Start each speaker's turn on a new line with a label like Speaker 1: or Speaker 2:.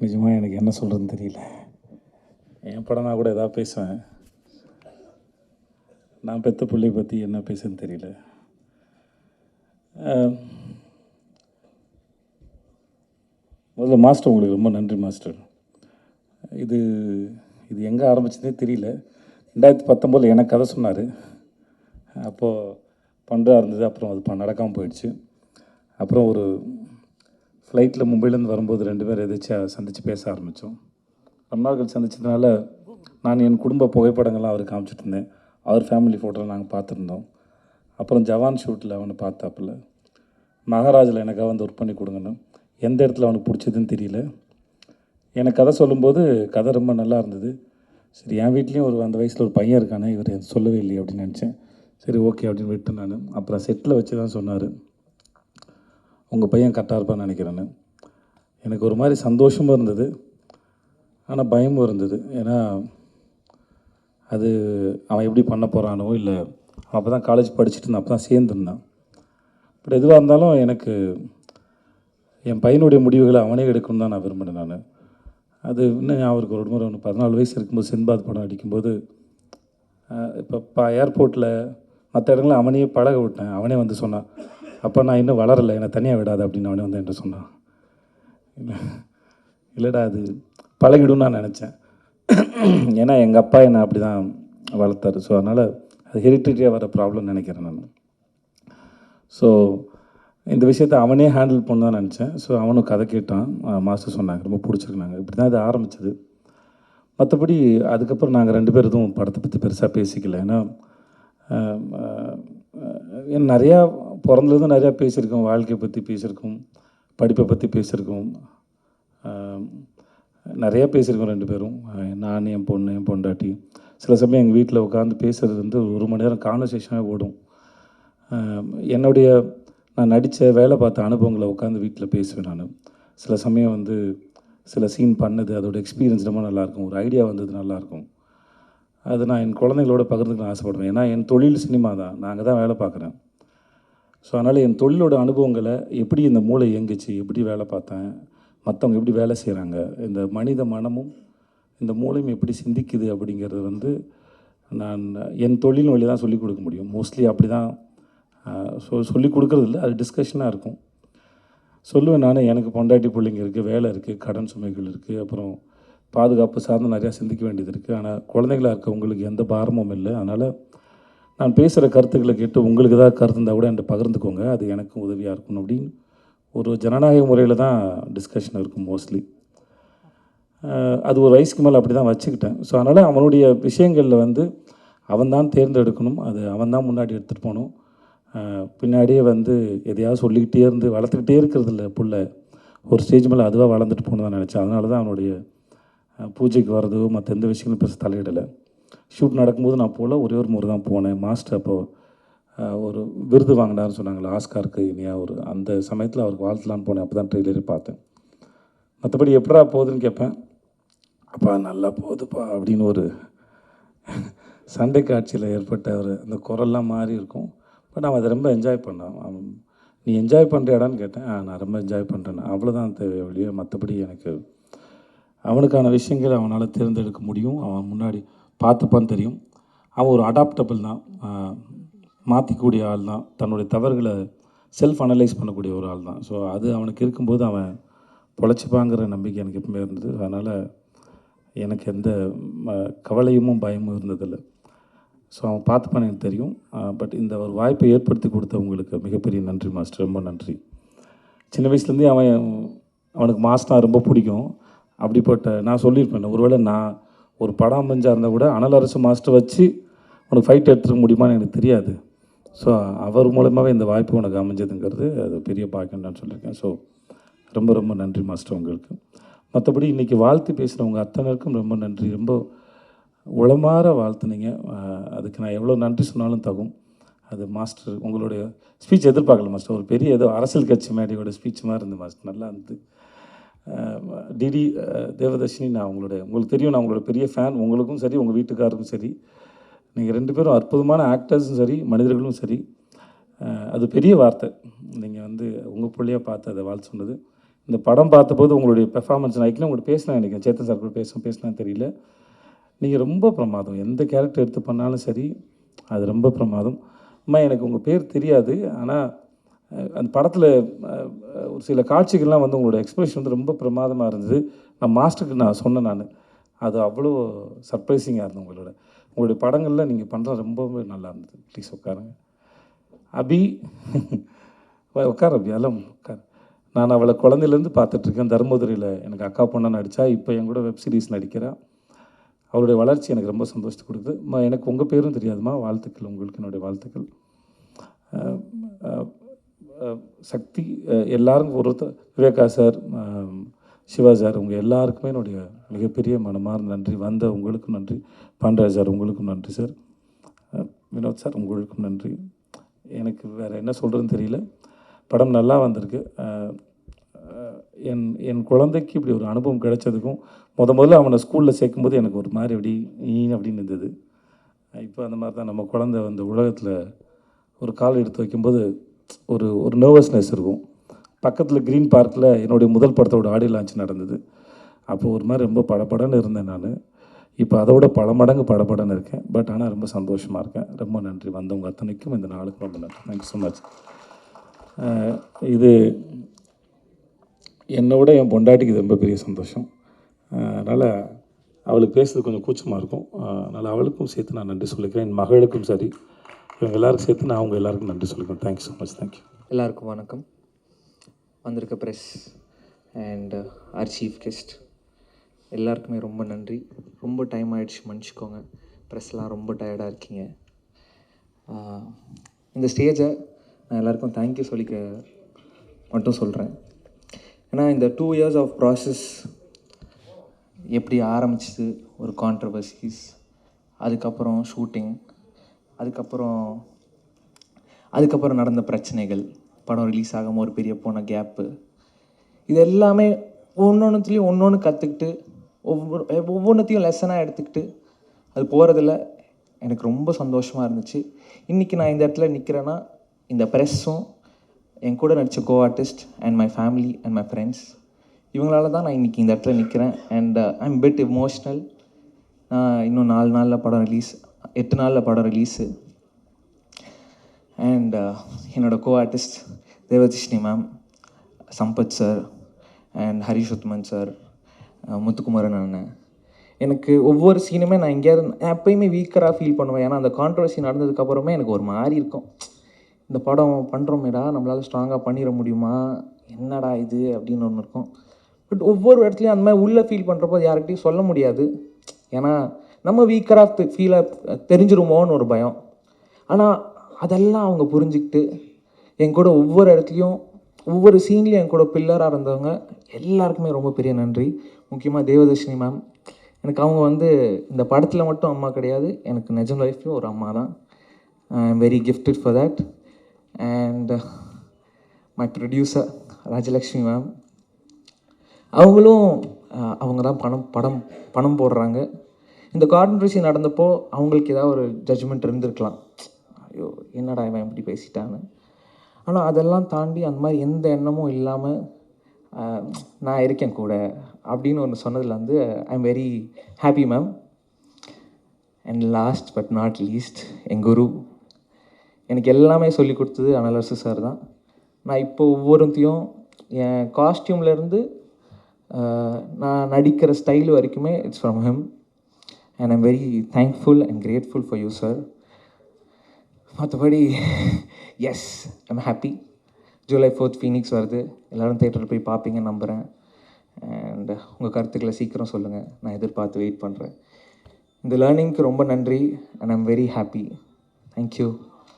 Speaker 1: நிஜமாக எனக்கு என்ன சொல்கிறதுன்னு தெரியல. என் படம் நான் கூட எதாவது பேசுவேன். நான் பெத்த பிள்ளைய பற்றி என்ன பேசுன்னு தெரியல. முதல்ல மாஸ்டர் உங்களுக்கு ரொம்ப நன்றி மாஸ்டர். இது இது எங்கே ஆரம்பிச்சதே தெரியல. ரெண்டாயிரத்தி பத்தொம்போதில் எனக்கு கதை சொன்னார். அப்போது பண்ணுறா இருந்தது அப்புறம் அது ப- நடக்காமல் போயிடுச்சு. அப்புறம் ஒரு ஃப்ளைட்டில் மும்பைலேருந்து வரும்போது ரெண்டு பேரும் எதாச்சும் சந்தித்து பேச ஆரம்பித்தோம் ரொம்ப நாட்கள் சந்திச்சதுனால நான் என் குடும்ப புகைப்படங்கள்லாம் அவருக்கு காமிச்சிட்டு இருந்தேன். அவர் ஃபேமிலி ஃபோட்டோலாம் நாங்கள் பார்த்துருந்தோம். அப்புறம் ஜவான் ஷூட்டில் அவனை பார்த்தாப்புல. மகாராஜில் எனக்காக வந்து ஒர்க் பண்ணி கொடுங்கன்னு. எந்த இடத்துல அவனுக்கு பிடிச்சதுன்னு தெரியல. எனக்கு கதை சொல்லும்போது கதை ரொம்ப நல்லா இருந்தது. சரி என் வீட்லேயும் ஒரு அந்த வயசில் ஒரு பையன் இருக்கானே இவர் சொல்லவே இல்லையே அப்படின்னு நினச்சேன். சரி ஓகே அப்படின்னு விட்டேன் நான். அப்புறம் செட்டில் வச்சு தான் சொன்னார். உங்கள் பையன் கரெக்டாக இருப்பான்னு நினைக்கிறேன்னு எனக்கு ஒரு மாதிரி சந்தோஷமும் இருந்தது. ஆனால் பயமும் இருந்தது. ஏன்னா அது அவன் எப்படி பண்ண போகிறானோ இல்லை அப்போ தான் காலேஜ் படிச்சுட்டு நான் அப்போ தான் சேர்ந்துருந்தான். பட் எதுவாக இருந்தாலும் எனக்கு என் பையனுடைய முடிவுகளை அவனே எடுக்கணும் தான் நான் விரும்பினேன் நான். அது இன்னும் ஞாபகம் ஒரு முறை ஒன்று பதினாலு வயசு இருக்கும்போது சென்பாத் படம் அடிக்கும்போது இப்போ இப்போ ஏர்போர்ட்டில் மற்ற இடங்களில் அவனையே பழக விட்டேன். அவனே வந்து சொன்னான் அப்போ நான் இன்னும் வளரலை என்னை தனியாக விடாது அப்படின்னு அவனே வந்து என்கிட்ட சொன்னான். இல்லை இல்லைடா அது பழகிடும் நான் நினச்சேன். ஏன்னா எங்கள் அப்பா என்னை அப்படி தான் வளர்த்தாரு. ஸோ அதனால் அது ஹெரிட்டரியாக வர ப்ராப்ளம் நினைக்கிறேன் நான். ஸோ இந்த விஷயத்தை அவனே ஹேண்டில் பண்ண தான் நினச்சேன். ஸோ அவனும் கதை கேட்டான். மாஸ்டர் சொன்னாங்க. ரொம்ப பிடிச்சிருக்குனாங்க. இப்படி தான் இது ஆரம்பித்தது மற்றபடி அதுக்கப்புறம் நாங்கள் ரெண்டு பேரும் எதுவும் படத்தை பற்றி பெருசாக பேசிக்கல. ஏன்னா ஏன்னா நிறையா பிறந்ததுலேருந்து நிறையா பேசியிருக்கோம். வாழ்க்கையை பற்றி பேசியிருக்கோம். படிப்பை பற்றி பேசியிருக்கோம். நிறையா பேசியிருக்கோம் ரெண்டு பேரும். நான் என் பொண்ணு என் பொண்டாட்டி. சில சமயம் எங்கள் வீட்டில் உட்காந்து பேசுகிறது வந்து ஒரு மணி நேரம் கான்வர்சேஷனாக ஓடும். என்னுடைய நான் நடித்த வேலை பார்த்த அனுபவங்களை உட்காந்து வீட்டில் பேசுவேன் நான். சில சமயம் வந்து சில சீன் பண்ணது அதோட எக்ஸ்பீரியன்ஸ் ரொம்ப நல்லாயிருக்கும். ஒரு ஐடியா வந்தது நல்லாயிருக்கும். அது நான் என் குழந்தைங்களோட பகிர்ந்துக்க ஆசைப்படுவேன். ஏன்னா என் தொழில் சினிமா தான். நாங்கள் தான் வேலை பார்க்குறேன். ஸோ அதனால் என் தொழிலோட அனுபவங்களை எப்படி இந்த மூளை இயங்குச்சு எப்படி வேலை பார்த்தேன் மற்றவங்க எப்படி வேலை செய்கிறாங்க இந்த மனித மனமும் இந்த மூளையும் எப்படி சிந்திக்குது அப்படிங்கிறது வந்து நான் என் தொழில் வழி தான் சொல்லிக் கொடுக்க முடியும். மோஸ்ட்லி அப்படி தான் சொ சொல்லிக் கொடுக்குறது இல்லை அது டிஸ்கஷனாக இருக்கும். சொல்லுவேன் நான் எனக்கு பொண்டாட்டி பிள்ளைங்க இருக்குது வேலை இருக்குது கடன் சுமைகள் இருக்குது அப்புறம் பாதுகாப்பு சார்ந்து நிறையா சிந்திக்க வேண்டியது இருக்குது ஆனால் குழந்தைகளாக இருக்க உங்களுக்கு எந்த பாரமும் இல்லை. அதனால் நான் பேசுகிற கருத்துக்களை கேட்டு உங்களுக்கு ஏதாவது கருத்து இருந்தால் கூட என்கிட்ட பகிர்ந்துக்கோங்க. அது எனக்கும் உதவியாக இருக்கும் அப்படின்னு ஒரு ஜனநாயக முறையில் தான் டிஸ்கஷன் இருக்கும் மோஸ்ட்லி அது ஒரு வயசுக்கு மேலே அப்படி தான் வச்சுக்கிட்டேன். ஸோ அதனால் அவனுடைய விஷயங்களில் வந்து அவன் தான் தேர்ந்தெடுக்கணும். அது அவன் தான் முன்னாடி எடுத்துகிட்டு போகணும். பின்னாடியே வந்து எதையாவது சொல்லிக்கிட்டே இருந்து வளர்த்துக்கிட்டே இருக்கிறது இல்லை புள்ள. ஒரு ஸ்டேஜ் மேலே அதுவாக வளர்ந்துட்டு போகணும் தான் நினச்சேன். அதனால தான் அவனுடைய பூஜைக்கு வர்றதோ மற்ற எந்த விஷயங்களும் பெருசு தலையிடலை. ஷூட் நடக்கும்போது நான் போகல ஒரே ஒரு முறை தான் போனேன். மாஸ்டர் அப்போ ஒரு விருது வாங்கினார்னு சொன்னாங்களே ஆஸ்காருக்கு இனியா ஒரு அந்த சமயத்தில் அவருக்கு வாழ்த்தலான்னு போனேன். அப்போ தான் ட்ரெய்லரே பார்த்தேன். மற்றபடி எப்படா போகுதுன்னு கேட்பேன். அப்பா நல்லா போகுதுப்பா அப்படின்னு ஒரு சண்டை காட்சியில் ஏற்பட்ட ஒரு அந்த குரல்லாம் மாறி இருக்கும். பட் அவன் அதை ரொம்ப என்ஜாய் பண்ணான். நீ என்ஜாய் பண்ணுறியாடான்னு கேட்டேன். "ஆ, நான் ரொம்ப என்ஜாய் பண்ணுறேன் அவ்வளோதான் தேவை வழியோ மற்றபடி எனக்கு அவனுக்கான விஷயங்கள் அவனால் தேர்ந்தெடுக்க முடியும். அவன் முன்னாடி பார்த்துப்பான்னு தெரியும். அவன் ஒரு அடாப்டபிள் தான். மாற்றிக்கூடிய ஆள் தான். தன்னுடைய தவறுகளை செல்ஃப் அனலைஸ் பண்ணக்கூடிய ஒரு ஆள் தான். ஸோ அது அவனுக்கு இருக்கும்போது அவன் பொழைச்சிப்பாங்கிற நம்பிக்கை எனக்கு எப்பவுமே இருந்தது. அதனால் எனக்கு எந்த ம, கவலையும் பயமும் இருந்ததில்லை. ஸோ அவன் பார்த்துப்பான் எனக்கு தெரியும். பட் இந்த ஒரு வாய்ப்பை ஏற்படுத்தி கொடுத்த உங்களுக்கு மிகப்பெரிய நன்றி மாஸ்டர் ரொம்ப நன்றி. சின்ன வயசுலேருந்தே அவன் அவனுக்கு மாஸ்டர் ரொம்ப பிடிக்கும். அப்படிப்பட்ட நான் சொல்லியிருப்பேன். ஒருவேளை நான் ஒரு படம் அமைஞ்சா இருந்தால் கூட அனல் அரசு மாஸ்டர் வச்சு உனக்கு ஃபைட் எடுத்துக்க முடியுமான்னு எனக்கு தெரியாது. ஸோ அவர் மூலமாகவே இந்த வாய்ப்பு உனக்கு அமைஞ்சதுங்கிறது அது பெரிய பாக்கியம் நான் சொல்லியிருக்கேன். ஸோ ரொம்ப ரொம்ப நன்றி மாஸ்டர் உங்களுக்கு. மற்றபடி இன்றைக்கி வாழ்த்து பேசுகிறவங்க அத்தனைக்கும் ரொம்ப நன்றி. ரொம்ப உளமாற வாழ்த்துனீங்க. அதுக்கு நான் எவ்வளோ நன்றி சொன்னாலும் தகும். அது மாஸ்டர் உங்களுடைய ஸ்பீச் எதிர்பார்க்கல மாஸ்டர். ஒரு பெரிய ஏதோ அரசியல் கட்சி மேடையோட ஸ்பீச் மாதிரி இருந்தது மாஸ்டர். நல்லா இருந்து. டிடி தேவதர்ஷினி நான் உங்களுடைய உங்களுக்கு தெரியும் நான் உங்களோட பெரிய ஃபேன் உங்களுக்கும் சரி உங்கள் வீட்டுக்காருக்கும் சரி. நீங்கள் ரெண்டு பேரும் அற்புதமான ஆக்டர்ஸும் சரி மனிதர்களும் சரி. அது பெரிய வார்த்தை. நீங்கள் வந்து உங்கள் பிள்ளையாக பார்த்து அதை வாழ் சொன்னது. இந்த படம் பார்த்தபோது உங்களுடைய பெர்ஃபார்மன்ஸ் நான் ஏற்கனவே உங்கள்கிட்ட பேசினேன் நினைக்கிறேன். சேத்தன் சார் கூட பேச பேசினேன்னு தெரியல. நீங்கள் ரொம்ப பிரமாதம். எந்த கேரக்டர் எடுத்து பண்ணாலும் சரி அது ரொம்ப பிரமாதம். அம்மா எனக்கு உங்கள் பேர் தெரியாது. ஆனால் அந்த படத்தில் ஒரு சில காட்சிகள்லாம் வந்து உங்களோட எக்ஸ்பிரஷன் வந்து ரொம்ப பிரமாதமாக இருந்தது. நான் மாஸ்டருக்கு நான் சொன்னேன் நான். அது அவ்வளோ சர்ப்ரைசிங்காக இருந்தது உங்களோட. உங்களுடைய படங்களில் நீங்கள் பண்ணுறது ரொம்பவே நல்லா இருந்தது. ப்ளீஸ் உட்காருங்க. அபி வா, உட்கார் அபி. எல்லாம் உட்கார். நான் அவளை குழந்தையிலேருந்து பார்த்துட்ருக்கேன். தருமபுரியில் எனக்கு அக்கா பொண்ணை நடித்தா இப்போ என் கூட வெப் சீரிஸ் நடிக்கிறான் அவருடைய வளர்ச்சி எனக்கு ரொம்ப சந்தோஷத்தை கொடுக்குது. எனக்கு உங்கள் பேரும் தெரியாதும்மா வாழ்த்துக்கள். உங்களுக்கு என்னுடைய வாழ்த்துக்கள். சக்தி எல்லாரும் ஒருத்தர் விவேகா சார் சிவா சார் உங்கள் எல்லாருக்குமே என்னுடைய மிகப்பெரிய மனமார்ந்த நன்றி. வந்த உங்களுக்கும் நன்றி. பாண்டராஜ் சார் உங்களுக்கும் நன்றி சார். வினோத் சார் உங்களுக்கும் நன்றி. எனக்கு வேறு என்ன சொல்கிறதுன்னு தெரியல. படம் நல்லா வந்திருக்கு. என் என் குழந்தைக்கு இப்படி ஒரு அனுபவம் கிடைச்சதுக்கும் முத முதல்ல அவனை ஸ்கூலில் சேர்க்கும்போது எனக்கு ஒரு மாதிரி அப்படி ஈ அப்படின்னு இருந்தது. இப்போ அந்த மாதிரி தான் நம்ம குழந்தை அந்த உலகத்தில் ஒரு கால் எடுத்து வைக்கும்போது ஒரு ஒரு நர்வஸ்னஸ் இருக்கும். பக்கத்தில் க்ரீன் பார்க்கில் என்னுடைய முதல் படத்தோட ஆடியோ லான்ச் நடந்தது. அப்போ ஒரு மாதிரி ரொம்ப படபடன்னு இருந்தேன் நான். இப்போ அதோட பல மடங்கு படபடன்னு இருக்கேன். பட் ஆனால் ரொம்ப சந்தோஷமாக இருக்கேன். ரொம்ப நன்றி. வந்தவங்க அத்தனைக்கும் இந்த நாளுக்கு ரொம்ப நன்றி. தேங்க்யூ ஸோ மச் இது என்னோட என் பொண்டாட்டிக்கு இது ரொம்ப பெரிய சந்தோஷம். அதனால் அவளுக்கு பேசுறது கொஞ்சம் கூச்சமாக இருக்கும். அதனால் அவளுக்கும் சேர்த்து நான் நன்றி சொல்லிக்கிறேன். என் மகளுக்கும் சரி. இவங்க எல்லாருக்கும் சேர்த்து நான் அவங்க எல்லாருக்கும் நன்றி சொல்லிக்கிறேன் தேங்க்யூ ஸோ மச் தேங்க்யூ
Speaker 2: எல்லாருக்கும் வணக்கம். வந்திருக்க press and our chief guest எல்லாருக்குமே ரொம்ப நன்றி. ரொம்ப டைம் ஆகிடுச்சு மன்னிச்சிக்கோங்க. ப்ரெஸ்லாம் ரொம்ப டயர்டாக இருக்கீங்க. இந்த ஸ்டேஜை நான் எல்லாருக்கும் தேங்க்யூ சொல்லிக்க மட்டும் சொல்கிறேன் ஏன்னா இந்த டூ இயர்ஸ் ஆஃப் ப்ராசஸ் எப்படி ஆரம்பிச்சது ஒரு கான்ட்ரவர்சிஸ் அதுக்கப்புறம் ஷூட்டிங் அதுக்கப்புறம் அதுக்கப்புறம் நடந்த பிரச்சனைகள் படம் ரிலீஸ் ஆகாமல் ஒரு பெரிய போன கேப்பு இது எல்லாமே ஒன்றொன்றுத்துலேயும் ஒன்று ஒன்று கற்றுக்கிட்டு ஒவ்வொரு ஒவ்வொன்றத்தையும் லெசனாக எடுத்துக்கிட்டு அது போகிறதுல எனக்கு ரொம்ப சந்தோஷமாக இருந்துச்சு. இன்றைக்கி நான் இந்த இடத்துல நிற்கிறேன்னா இந்த ப்ரெஸ்ஸும் என் கூட நடித்த co artist and my family and my friends இவங்களால தான் நான் இன்றைக்கி இந்த இடத்துல நிற்கிறேன் and I am bit emotional நான் இன்னும் நாலு நாளில் படம் ரிலீஸ் எட்டு நாளில் படம் ரிலீஸு அண்ட் uh, என்னோட co artist Devadarshini ma'am Sampath sir and Harish Uthaman sir Muthukumaran அண்ணன். எனக்கு ஒவ்வொரு சீனுமே நான் எங்கேயாவது நான் எப்பயுமே வீக்கராக ஃபீல் பண்ணுவேன். ஏன்னா அந்த கான்ட்ரவர்சி நடந்ததுக்கப்புறமே எனக்கு ஒரு மாதிரி இருக்கும். இந்த படம் பண்ணுறோமேடா நம்மளால் ஸ்ட்ராங்காக பண்ணிட முடியுமா? என்னடா இது? அப்படின்னு ஒன்று இருக்கும். பட் ஒவ்வொரு இடத்துலையும் அந்த மாதிரி உள்ளே ஃபீல் பண்ணுறப்போ அது யார்கிட்டையும் சொல்ல முடியாது. ஏன்னா நம்ம வீக்கராக ஃபீலாக தெரிஞ்சிருமோன்னு ஒரு பயம். ஆனால் அதெல்லாம் அவங்க புரிஞ்சுக்கிட்டு என் கூட ஒவ்வொரு இடத்துலையும் ஒவ்வொரு சீன்லேயும் என் கூட பில்லராக இருந்தவங்க எல்லாருக்குமே ரொம்ப பெரிய நன்றி. முக்கியமாக தேவதர்ஷினி மேம் எனக்கு அவங்க வந்து இந்த படத்தில் மட்டும் அம்மா கிடையாது. எனக்கு நிஜம் லைஃப்லையும் ஒரு அம்மா தான். I am very gifted for that and my producer Rajalakshmi ma'am அவங்களும் அவங்க தான் பணம் படம் பணம் போடுறாங்க. இந்த கான்ட்ரவர்சி நடந்தப்போ அவங்களுக்கு ஏதாவது ஒரு ஜட்ஜ்மெண்ட் இருந்திருக்கலாம். ஐயோ என்னடா இவன் இப்படி பேசிட்டான்னு. ஆனால் அதெல்லாம் தாண்டி அந்த மாதிரி எந்த எண்ணமும் இல்லாமல் நான் இருக்கேன் கூட அப்படின்னு ஒன்று சொன்னதில் வந்து I am very happy ma'am and last but not least என் குரு. எனக்கு எல்லாமே சொல்லி கொடுத்தது அனலரசு சார் தான். நான் இப்போ ஒவ்வொருத்தையும் என் காஸ்டியூம்லேருந்து நான் நடிக்கிற ஸ்டைல் வரைக்குமே it's from him and I'm very thankful and grateful for you sir மற்றபடி yes I'm happy July fourth Phoenix வருது. எல்லோரும் தேட்டரில் போய் பார்ப்பீங்கன்னு நம்புகிறேன் அண்ட் உங்கள் கருத்துக்களை சீக்கிரம் சொல்லுங்கள் நான் எதிர்பார்த்து வெயிட் பண்ணுறேன் இந்த லேர்னிங்க்கு ரொம்ப நன்றி and I'm very happy thank you